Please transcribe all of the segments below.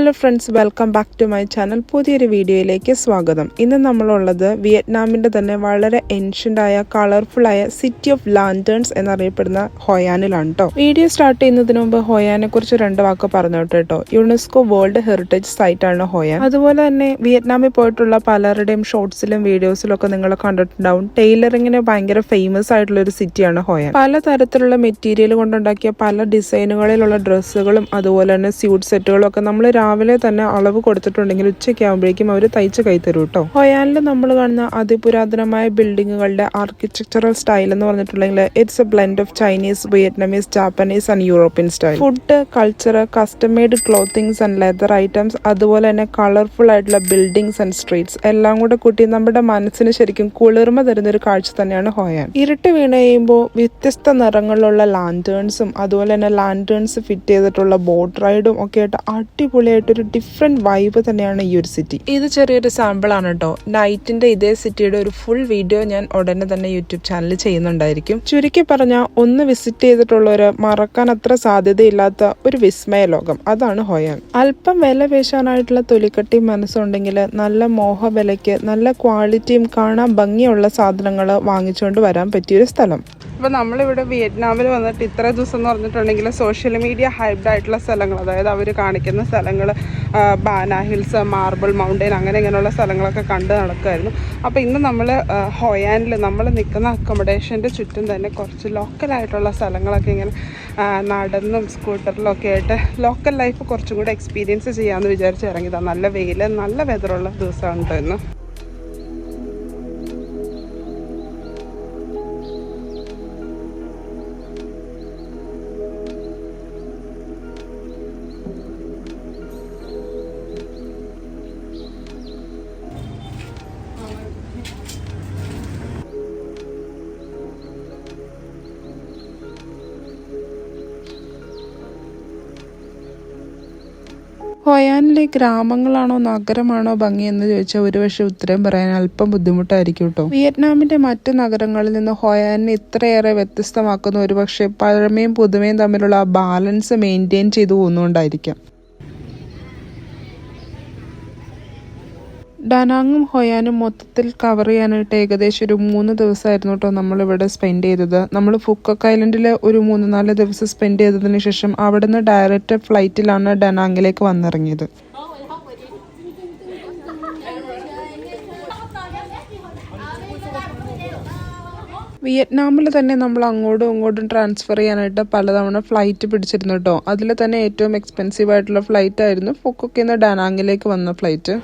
Hello friends welcome back to my channel പുതിയൊരു വീഡിയോയിലേക്ക് സ്വാഗതം. ഇന്ന് നമ്മളുള്ളത് വിയറ്റ്നാമിന്റെ തന്നെ വളരെ എൻഷ്യന്റായ ആയ സിറ്റി ഓഫ് ലാന്റേൺസ് എന്നറിയപ്പെടുന്ന ഹൊയാനിലാണ് കേട്ടോ വീഡിയോ സ്റ്റാർട്ട് ചെയ്യുന്നതിന് മുമ്പ് ഹൊയാനെ കുറിച്ച് രണ്ട് വാക്ക് പറഞ്ഞു കേട്ടോ യുനെസ്കോ വേൾഡ് ഹെറിറ്റേജ് സൈറ്റ് ആണ് ഹൊയാൻ. അതുപോലെ തന്നെ വിയറ്റ്നാമിൽ പോയിട്ടുള്ള പലരുടെയും ഷോർട്സിലും വീഡിയോസിലും ഒക്കെ നിങ്ങൾ കണ്ടിട്ടുണ്ടാവും. ടൈലറിങ്ങിന് ഭയങ്കര ഫേമസ് ആയിട്ടുള്ള ഒരു സിറ്റിയാണ് ഹൊയാൻ. പലതരത്തിലുള്ള മെറ്റീരിയൽ കൊണ്ടുണ്ടാക്കിയ പല ഡിസൈനുകളിലുള്ള ഡ്രസ്സുകളും അതുപോലെ തന്നെ സ്യൂട്ട് സെറ്റുകളും ഒക്കെ നമ്മൾ രാവിലെ തന്നെ അളവ് കൊടുത്തിട്ടുണ്ടെങ്കിൽ ഉച്ചയ്ക്ക് ആകുമ്പോഴേക്കും അവർ തയ്ച്ച് കൈ തരും കേട്ടോ ഹൊയാനിൽ നമ്മൾ കാണുന്ന അതിപുരാതനമായ ബിൽഡിങ്ങുകളുടെ ആർക്കിടെക്ചറൽ സ്റ്റൈൽ എന്ന് പറഞ്ഞിട്ടുണ്ടെങ്കിൽ it's a blend of Chinese Vietnamese Japanese and European style food culture custom made clothings and leather items അതുപോലെ തന്നെ കളർഫുൾ ആയിട്ടുള്ള ബിൽഡിങ്സ് ആൻഡ് സ്ട്രീറ്റ്സ് എല്ലാം കൂടെ കൂട്ടി നമ്മുടെ മനസ്സിന് ശരിക്കും കുളിർമ തരുന്ന ഒരു കാഴ്ച തന്നെയാണ് ഹോയാൻ. ഇരുട്ട് വീണ് കഴിയുമ്പോൾ വ്യത്യസ്ത നിറങ്ങളിലുള്ള ലാന്റേൺസും അതുപോലെ തന്നെ ലാന്റേൺസ് ഫിറ്റ് ചെയ്തിട്ടുള്ള ബോട്ട് റൈഡും ഒക്കെ ആയിട്ട് അടിപൊളിയായിട്ട് ഒരു ഡിഫറെന്റ് വൈബ് തന്നെയാണ് ഈ ഒരു സിറ്റി ഇത് ചെറിയൊരു സാമ്പിൾ ആണ് കേട്ടോ നൈറ്റിന്റെ ഇതേ സിറ്റിയുടെ ഒരു ഫുൾ വീഡിയോ ഞാൻ ഉടനെ തന്നെ യൂട്യൂബ് ചാനൽ ചെയ്യുന്നുണ്ടായിരിക്കും. ചുരുക്കി പറഞ്ഞാൽ ഒന്ന് വിസിറ്റ് ചെയ്തിട്ടുള്ളവര് മറക്കാൻ അത്ര സാധ്യതയില്ലാത്ത ഒരു വിസ്മയ ലോകം. അതാണ് ഹോയാൻ. അല്പം വില പേശാനായിട്ടുള്ള തൊലിക്കട്ടി മനസ്സുണ്ടെങ്കിൽ നല്ല മോഹ വിലയ്ക്ക് നല്ല ക്വാളിറ്റിയും കാണാൻ ഭംഗിയുള്ള സാധനങ്ങൾ വാങ്ങിച്ചുകൊണ്ട് വരാൻ പറ്റിയൊരു സ്ഥലം. അപ്പോൾ നമ്മളിവിടെ വിയറ്റ്നാമിൽ വന്നിട്ട് ഇത്ര ദിവസം എന്ന് പറഞ്ഞിട്ടുണ്ടെങ്കിൽ സോഷ്യൽ മീഡിയ ഹൈബ്ഡ് ആയിട്ടുള്ള സ്ഥലങ്ങൾ അതായത് അവർ കാണിക്കുന്ന സ്ഥലങ്ങൾ ബാന ഹിൽസ് മാർബിൾ മൗണ്ടൻ അങ്ങനെ ഇങ്ങനെയുള്ള സ്ഥലങ്ങളൊക്കെ കണ്ട് നടക്കുമായിരുന്നു അപ്പോൾ ഇന്ന് നമ്മൾ ഹൊയാനിൽ നമ്മൾ നിൽക്കുന്ന അക്കോമഡേഷന്റെ ചുറ്റും തന്നെ കുറച്ച് ലോക്കലായിട്ടുള്ള സ്ഥലങ്ങളൊക്കെ ഇങ്ങനെ നടന്നും സ്കൂട്ടറിലും ഒക്കെ ആയിട്ട് ലോക്കൽ ലൈഫ് കുറച്ചും കൂടെ എക്സ്പീരിയൻസ് ചെയ്യാമെന്ന് വിചാരിച്ച് ഇറങ്ങിയതാണ് നല്ല വെയിൽ നല്ല വെതറുള്ള ദിവസമാണ് ഇന്ന്. ഹൊയാനിലെ ഗ്രാമങ്ങളാണോ നഗരമാണോ ഭംഗി എന്ന് ചോദിച്ചാൽ ഒരുപക്ഷെ ഉത്തരം പറയാൻ അല്പം ബുദ്ധിമുട്ടായിരിക്കും കേട്ടോ. വിയറ്റ്നാമിന്റെ മറ്റു നഗരങ്ങളിൽ നിന്ന് ഹൊയാനിനെ ഇത്രയേറെ വ്യത്യസ്തമാക്കുന്ന ഒരുപക്ഷെ പഴമയും പുതുമയും തമ്മിലുള്ള ആ ബാലൻസ് മെയിന്റെയിൻ ചെയ്തു പോകുന്നുകൊണ്ടായിരിക്കാം ഡനാങ്ങും ഹൊയാനും മൊത്തത്തിൽ കവർ ചെയ്യാനായിട്ട് ഏകദേശം ഒരു മൂന്ന് ദിവസമായിരുന്നു കേട്ടോ നമ്മളിവിടെ സ്പെൻഡ് ചെയ്തത്. നമ്മൾ ഫുക്കക്ക് ഐലൻഡിൽ ഒരു മൂന്ന് നാല് ദിവസം സ്പെൻഡ് ചെയ്തതിന് ശേഷം അവിടുന്ന് ഡയറക്റ്റ് ഫ്ലൈറ്റിലാണ് ഡനാങ്ങിലേക്ക് വന്നിറങ്ങിയത്. വിയറ്റ്നാമിൽ തന്നെ നമ്മൾ അങ്ങോട്ടും ഇങ്ങോട്ടും ട്രാൻസ്ഫർ ചെയ്യാനായിട്ട് പലതവണ ഫ്ലൈറ്റ് പിടിച്ചിരുന്നു കേട്ടോ അതിൽ തന്നെ ഏറ്റവും എക്സ്പെൻസീവ് ആയിട്ടുള്ള ഫ്ലൈറ്റ് ആയിരുന്നു ഫുക്കൊക്കെ നിന്ന് ഡാനാങ്ങിലേക്ക് വന്ന ഫ്ലൈറ്റ്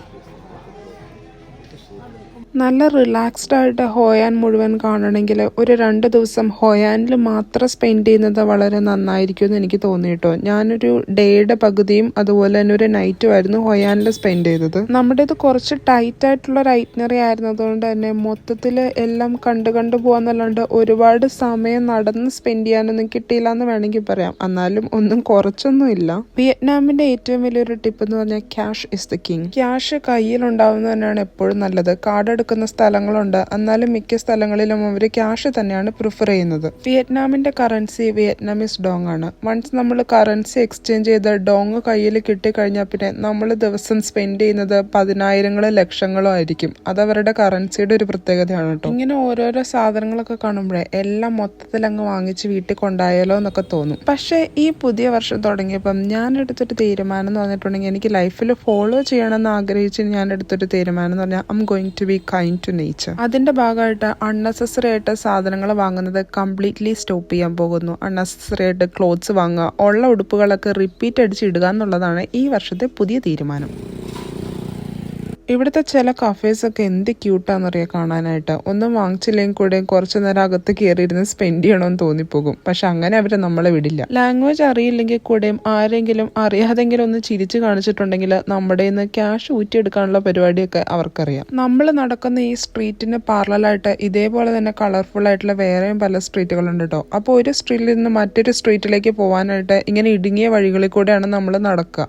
നല്ല റിലാക്സ്ഡ് ആയിട്ട് ഹോയാൻ മുഴുവൻ കാണണമെങ്കിൽ ഒരു രണ്ട് ദിവസം ഹോയാനിൽ മാത്രം സ്പെൻഡ് ചെയ്യുന്നത് വളരെ നന്നായിരിക്കും എന്ന് എനിക്ക് തോന്നി കേട്ടോ. ഞാനൊരു ഡേയുടെ പകുതിയും അതുപോലെ തന്നെ ഒരു നൈറ്റും ആയിരുന്നു ഹോയാനിൽ സ്പെൻഡ് ചെയ്തത്. നമ്മുടേത് കുറച്ച് ടൈറ്റ് ആയിട്ടുള്ള ഒരു ഐറ്റിനറി ആയിരുന്നതുകൊണ്ട് തന്നെ മൊത്തത്തിൽ എല്ലാം കണ്ടു കണ്ടു പോകാന്നല്ലാണ്ട് ഒരുപാട് സമയം നടന്ന് സ്പെൻഡ് ചെയ്യാനൊന്നും കിട്ടിയില്ല എന്ന് വേണമെങ്കിൽ പറയാം. എന്നാലും ഒന്നും കുറച്ചൊന്നും ഇല്ല. വിയറ്റ്നാമിന്റെ ഏറ്റവും വലിയൊരു ടിപ്പ് എന്ന് പറഞ്ഞാൽ cash is the king cash കയ്യിലുണ്ടാവുന്നത് തന്നെയാണ് എപ്പോഴും നല്ലത്. കാർഡ് എടുക്കുന്ന സ്ഥലങ്ങളുണ്ട്. എന്നാലും മിക്ക സ്ഥലങ്ങളിലും അവർ ക്യാഷ് തന്നെയാണ് പ്രിഫർ ചെയ്യുന്നത്. വിയറ്റ്നാമിന്റെ കറൻസി വിയറ്റ്നാമീസ് ഡോങ് ആണ്. വൺസ് നമ്മൾ കറൻസി എക്സ്ചേഞ്ച് ചെയ്ത് ഡോങ് കയ്യിൽ കിട്ടിക്കഴിഞ്ഞാൽ പിന്നെ നമ്മൾ ദിവസം സ്പെൻഡ് ചെയ്യുന്നത് പതിനായിരങ്ങളോ ലക്ഷങ്ങളോ ആയിരിക്കും. അത് അവരുടെ കറൻസിയുടെ ഒരു പ്രത്യേകതയാണ് കേട്ടോ. ഇങ്ങനെ ഓരോരോ സാധനങ്ങളൊക്കെ കാണുമ്പോഴേ എല്ലാം മൊത്തത്തിൽ അങ്ങ് വാങ്ങിച്ച് വീട്ടിൽ കൊണ്ടായാലോ എന്നൊക്കെ തോന്നും. പക്ഷേ ഈ പുതിയ വർഷം തുടങ്ങിയപ്പം ഞാൻ എടുത്തൊരു തീരുമാനം എന്ന് പറഞ്ഞിട്ടുണ്ടെങ്കിൽ എനിക്ക് ലൈഫിൽ ഫോളോ ചെയ്യണമെന്ന് ആഗ്രഹിച്ച് ഞാൻ എടുത്തൊരു തീരുമാനം എന്ന് പറഞ്ഞാൽ I'm going to be kind to nature അതിന്റെ ഭാഗമായിട്ട് അൺനെസസറി ആയിട്ട് സാധനങ്ങൾ വാങ്ങുന്നത് കംപ്ലീറ്റ്ലി സ്റ്റോപ്പ് ചെയ്യാൻ പോകുന്നു. അൺനെസസറി ആയിട്ട് ക്ലോത്ത്സ് വാങ്ങുക ഉള്ള ഉടുപ്പുകളൊക്കെ റിപ്പീറ്റ് അടിച്ച് ഇടുക എന്നുള്ളതാണ് ഈ വർഷത്തെ പുതിയ തീരുമാനം. ഇവിടുത്തെ ചില കഫേസ് ഒക്കെ എന്ത് ക്യൂട്ടാന്നറിയാം കാണാനായിട്ട്. ഒന്നും വാങ്ങിച്ചില്ലെങ്കിൽ കൂടെ കുറച്ചു നേരം അകത്ത് കയറിയിരുന്ന് സ്പെൻഡ് ചെയ്യണമെന്ന് തോന്നിപ്പോകും. പക്ഷെ അങ്ങനെ അവരെ നമ്മളെ വിടില്ല. ലാംഗ്വേജ് അറിയില്ലെങ്കിൽ കൂടെയും ആരെങ്കിലും അറിയാതെങ്കിലും ഒന്ന് ചിരിച്ചു കാണിച്ചിട്ടുണ്ടെങ്കിൽ നമ്മുടെ നിന്ന് ക്യാഷ് ഊറ്റിയെടുക്കാനുള്ള പരിപാടിയൊക്കെ അവർക്കറിയാം. നമ്മൾ നടക്കുന്ന ഈ സ്ട്രീറ്റിന് പാർലലായിട്ട് ഇതേപോലെ തന്നെ കളർഫുൾ ആയിട്ടുള്ള വേറെയും പല സ്ട്രീറ്റുകളുണ്ട് കേട്ടോ അപ്പോൾ ഒരു സ്ട്രീറ്റിൽ നിന്ന് മറ്റൊരു സ്ട്രീറ്റിലേക്ക് പോകാനായിട്ട് ഇങ്ങനെ ഇടുങ്ങിയ വഴികളിൽ കൂടെയാണ് നമ്മൾ നടക്കുക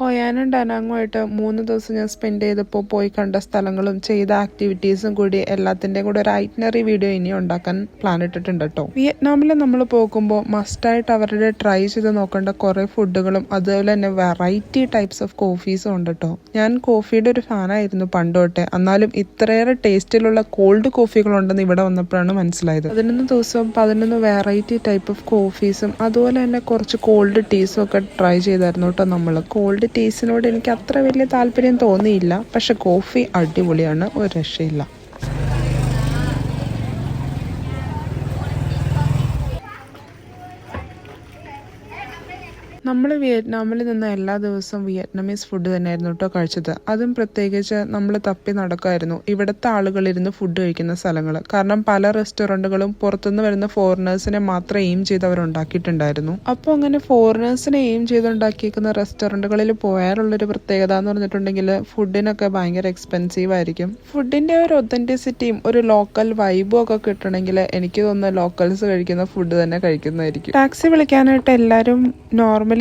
ഹൊയാനും ഡനാങ്ങുമായിട്ട് മൂന്ന് ദിവസം ഞാൻ സ്പെൻഡ് ചെയ്തപ്പോൾ പോയി കണ്ട സ്ഥലങ്ങളും ചെയ്ത ആക്ടിവിറ്റീസും കൂടി എല്ലാത്തിന്റെയും കൂടെ ഒരു ഐറ്റ്നറി വീഡിയോ ഇനി ഉണ്ടാക്കാൻ പ്ലാൻ ഇട്ടിട്ടുണ്ട് കേട്ടോ വിയറ്റ്നാമിൽ നമ്മൾ പോകുമ്പോൾ മസ്റ്റായിട്ട് അവരുടെ ട്രൈ ചെയ്ത് നോക്കേണ്ട കുറേ ഫുഡുകളും അതുപോലെ തന്നെ വെറൈറ്റി ടൈപ്സ് ഓഫ് കോഫീസും ഉണ്ട് കേട്ടോ ഞാൻ കോഫിയുടെ ഒരു ഫാനായിരുന്നു പണ്ടോട്ടെ എന്നാലും ഇത്രയേറെ ടേസ്റ്റിലുള്ള കോൾഡ് കോഫികളുണ്ടെന്ന് ഇവിടെ വന്നപ്പോഴാണ് മനസ്സിലായത്. പതിനൊന്ന് ദിവസം പതിനൊന്ന് വെറൈറ്റി ടൈപ്പ് ഓഫ് കോഫീസും അതുപോലെ തന്നെ കുറച്ച് കോൾഡ് ടീസും ഒക്കെ ട്രൈ ചെയ്തായിരുന്നു കേട്ടോ നമ്മൾ കോൾഡ് ടീസിനോട് എനിക്ക് അത്ര വലിയ താല്പര്യം തോന്നിയില്ല. പക്ഷെ കോഫി അടിപൊളിയാണ്. ഒരു രക്ഷയില്ല. നമ്മൾ വിയറ്റ്നാമിൽ നിന്ന് എല്ലാ ദിവസവും വിയറ്റ്നാമീസ് ഫുഡ് തന്നെയായിരുന്നു കേട്ടോ കഴിച്ചത്. അതും പ്രത്യേകിച്ച് നമ്മൾ തപ്പി നടക്കുമായിരുന്നു ഇവിടുത്തെ ആളുകളിരുന്ന് ഫുഡ് കഴിക്കുന്ന സ്ഥലങ്ങൾ കാരണം പല റെസ്റ്റോറന്റുകളും പുറത്തുനിന്ന് വരുന്ന ഫോറിനേഴ്സിനെ മാത്രം എയിം ചെയ്ത് അവർ ഉണ്ടാക്കിയിട്ടുണ്ടായിരുന്നു. അപ്പോൾ അങ്ങനെ ഫോറിനേഴ്സിനെ എയിം ചെയ്തുണ്ടാക്കിയിരിക്കുന്ന റെസ്റ്റോറന്റുകളിൽ പോയാലുള്ളൊരു പ്രത്യേകത എന്ന് പറഞ്ഞിട്ടുണ്ടെങ്കിൽ ഫുഡിനൊക്കെ ഭയങ്കര എക്സ്പെൻസീവ് ആയിരിക്കും. ഫുഡിന്റെ ഒരു ഒത്തന്റിസിറ്റിയും ഒരു ലോക്കൽ വൈബും ഒക്കെ കിട്ടണമെങ്കിൽ എനിക്ക് തോന്നുന്നു ലോക്കൽസ് കഴിക്കുന്ന ഫുഡ് തന്നെ കഴിക്കുന്നതായിരിക്കും. ടാക്സി വിളിക്കാനായിട്ട് എല്ലാവരും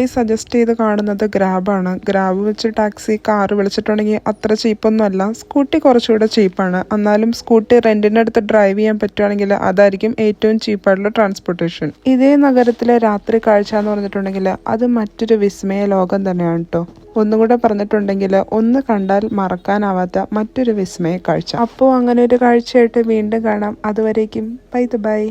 നോർമലി സജസ്റ്റ് ചെയ്ത് കാണുന്നത് ഗ്രാബാണ് ഗ്രാബ് വെച്ച് ടാക്സി കാർ വിളിച്ചിട്ടുണ്ടെങ്കിൽ അത്ര ചീപ്പൊന്നും അല്ല സ്കൂട്ടി കുറച്ചുകൂടെ ചീപ്പാണ് എന്നാലും സ്കൂട്ടി റെന്റിന് അടുത്ത് ഡ്രൈവ് ചെയ്യാൻ പറ്റുവാണെങ്കിൽ അതായിരിക്കും ഏറ്റവും ചീപ്പായിട്ടുള്ള ട്രാൻസ്പോർട്ടേഷൻ ഇതേ നഗരത്തിലെ രാത്രി കാഴ്ച എന്ന് പറഞ്ഞിട്ടുണ്ടെങ്കിൽ അത് മറ്റൊരു വിസ്മയ ലോകം തന്നെയാണ് കേട്ടോ ഒന്നുകൂടെ പറഞ്ഞിട്ടുണ്ടെങ്കിൽ ഒന്ന് കണ്ടാൽ മറക്കാനാവാത്ത മറ്റൊരു വിസ്മയ കാഴ്ച. അപ്പോൾ അങ്ങനെ ഒരു കാഴ്ചയായിട്ട് വീണ്ടും കാണാം. അതുവരേക്കും ബൈ ദ ബൈ